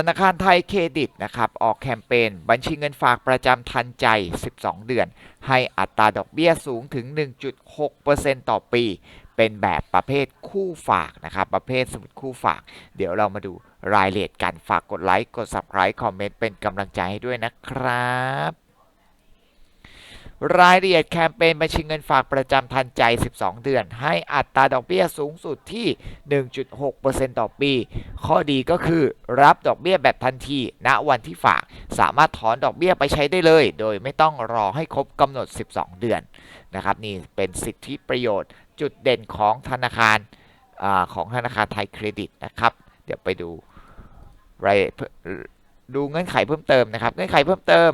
ธนาคารไทยเครดิตนะครับออกแคมเปญบัญชีเงินฝากประจำทันใจ 12 เดือน ให้อัตราดอกเบี้ยสูงถึง 1.6%ต่อปี เป็นแบบประเภทคู่ฝากนะครับประเภทสมุดคู่ฝาก เดี๋ยวเรามาดูรายละเอียดกันฝากกดไลค์กด Subscribe คอมเมนต์เป็นกำลังใจให้ด้วยนะครับ รายละเอียดแคมเปญบัญชีเงินฝากประจำทันใจ 12 เดือน ให้อัตราดอกเบี้ยสูงสุดที่ 1.6%ต่อปี ข้อดีก็คือรับดอกเบี้ยแบบทันที ณ วันที่ฝาก สามารถถอนดอกเบี้ยไปใช้ได้เลย โดยไม่ต้องรอให้ครบกำหนด 12 เดือนนะครับนี่เป็นสิทธิประโยชน์ จุดเด่นของธนาคารอาของธนาคารไทยเครดิตนะครับ เดี๋ยวไปดูรายดูเงื่อนไขเพิ่มเติมนะครับ เงื่อนไขเพิ่มเติม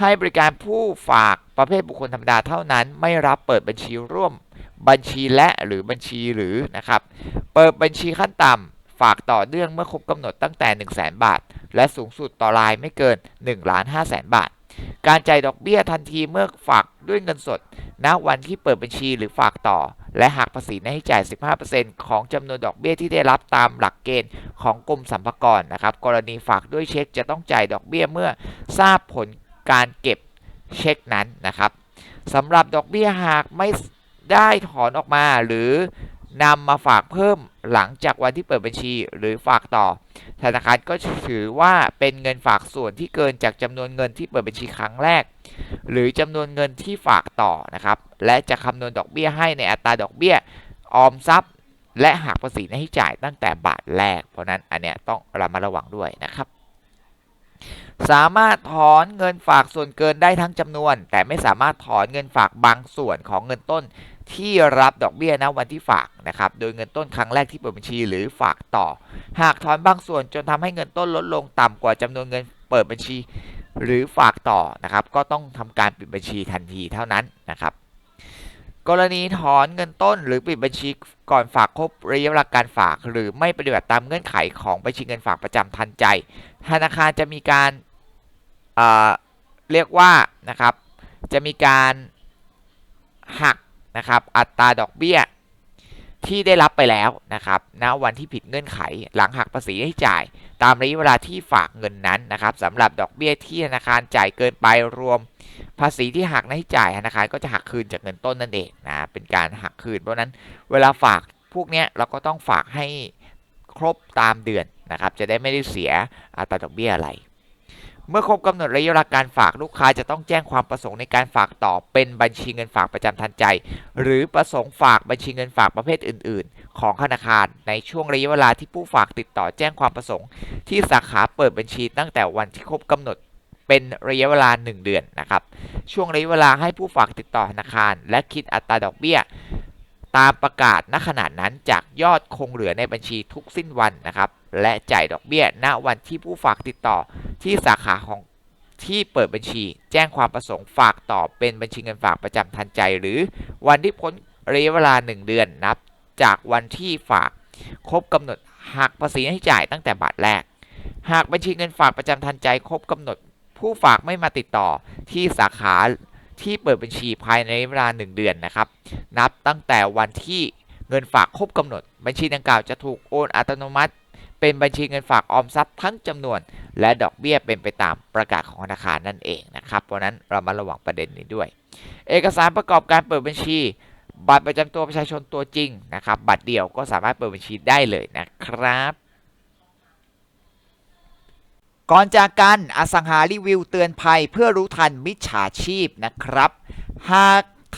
ให้บริการผู้ฝากประเภทบุคคลธรรมดาเท่านั้น ไม่รับเปิดบัญชีร่วมบัญชีและหรือบัญชีหรือนะครับ เปิดบัญชีขั้นต่ำฝากต่อเนื่องเมื่อครบกำหนดตั้งแต่ 1 0 0 0 0แบาท และสูงสุดต่อรายไม่เกิน1ล้าน5แสนบาท การจ่ายดอกเบี้ยทันทีเมื่อฝากด้วยเงินสด ณ วันที่เปิดบัญชีหรือฝากต่อ และหักภาษีให้จ่าย 15%ของจำนวนดอกเบี้ยที่ได้รับตามหลักเกณฑ์ของกรมสรรพากรนะครับ กรณีฝากด้วยเช็คจะต้องจ่ายดอกเบี้ยเมื่อทราบผล การเก็บเช็คนั้นนะครับสำหรับดอกเบี้ยหากไม่ได้ถอนออกมาหรือนำมาฝากเพิ่มหลังจากวันที่เปิดบัญชีหรือฝากต่อ ธนาคารก็ถือว่าเป็นเงินฝากส่วนที่เกินจากจำนวนเงินที่เปิดบัญชีครั้งแรก หรือจำนวนเงินที่ฝากต่อนะครับ และจะคำนวณดอกเบี้ยให้ในอัตราดอกเบี้ยออมทรัพย์ และหักภาษีให้จ่ายตั้งแต่บาทแรก เพราะนั้นอันเนี้ยต้องระมัดระวังด้วยนะครับ สามารถถอนเงินฝากส่วนเกินได้ทั้งจำนวน แต่ไม่สามารถถอนเงินฝากบางส่วนของเงินต้นที่รับดอกเบี้ยณวันที่ฝากนะครับ โดยเงินต้นครั้งแรกที่เปิดบัญชีหรือฝากต่อ หากถอนบางส่วนจนทำให้เงินต้นลดลงต่ำกว่าจำนวนเงินเปิดบัญชี หรือฝากต่อนะครับ ก็ต้องทำการปิดบัญชีทันทีเท่านั้นนะครับ กรณีถอนเงินต้นหรือปิดบัญชีก่อนฝากครบระยะเวลาการฝาก หรือไม่ปฏิบัติตามเงื่อนไขของบัญชีเงินฝากประจำทันใจ ธนาคารจะมีการ เเรียกว่านะครับจะมีการหักนะครับอัตราดอกเบี้ยที่ได้รับไปแล้วนะครับณวันที่ผิดเงื่อนไขหลังหักภาษีให้จ่าย ตามระยะเวลาที่ฝากเงินนั้นนะครับสำหรับดอกเบี้ยที่ธนาคารจ่ายเกินไปรวม ภาษีที่หักให้จ่ายธนาคารก็จะหักคืนจากเงินต้นนั่นเองนะเป็นการหักคืน เพราะนั้นเวลาฝากพวกนี้เราก็ต้องฝากให้ครบตามเดือนนะครับจะได้ไม่ได้เสียอัตราดอกเบี้ยอะไร เมื่อครบกำหนดระยะเวลาการฝากลูกค้าจะต้องแจ้งความประสงค์ในการฝากต่อเป็นบัญชีเงินฝากประจำทันใจ หรือประสงค์ฝากบัญชีเงินฝากประเภทอื่น ๆ ของธนาคาร ในช่วงระยะเวลาที่ผู้ฝากติดต่อแจ้งความประสงค์ ที่สาขาเปิดบัญชีตั้งแต่วันที่ครบกำหนดเป็นระยะเวลา 1 เดือนนะครับช่วงระยะเวลาให้ผู้ฝากติดต่อธนาคาร และคิดอัตราดอกเบี้ยตามประกาศณขณะนั้นจากยอดคงเหลือในบัญชีทุกสิ้นวันนะครับ และจ่ายดอกเบี้ย ณ วันที่ผู้ฝากติดต่อที่สาขาของที่เปิดบัญชี แจ้งความประสงค์ฝากต่อเป็นบัญชีเงินฝากประจำทันใจ หรือวันที่พ้นระยะเวลา 1 เดือนนับ จากวันที่ฝากครบกำหนดหักภาษีให้จ่ายตั้งแต่บาทแรก หากบัญชีเงินฝากประจำทันใจครบกำหนด ผู้ฝากไม่มาติดต่อที่สาขาที่เปิดบัญชีภายในเวลา 1 เดือนนะครับ นับตั้งแต่วันที่เงินฝากครบกำหนด บัญชีดังกล่าวจะถูกโอนอัตโนมัติ เป็นบัญชีเงินฝากออมทรัพย์ทั้งจำนวน และดอกเบี้ยเป็นไปตามประกาศของธนาคารนั่นเองนะครับ เพราะนั้นเรามาระวังประเด็นนี้ด้วย เอกสารประกอบการเปิดบัญชี บัตรประจำตัวประชาชนตัวจริงนะครับ บัตรเดียวก็สามารถเปิดบัญชีได้เลยนะครับก่อนจากกันอสังหารีวิวเตือนภัยเพื่อรู้ทันมิจฉาชีพนะครับ หาก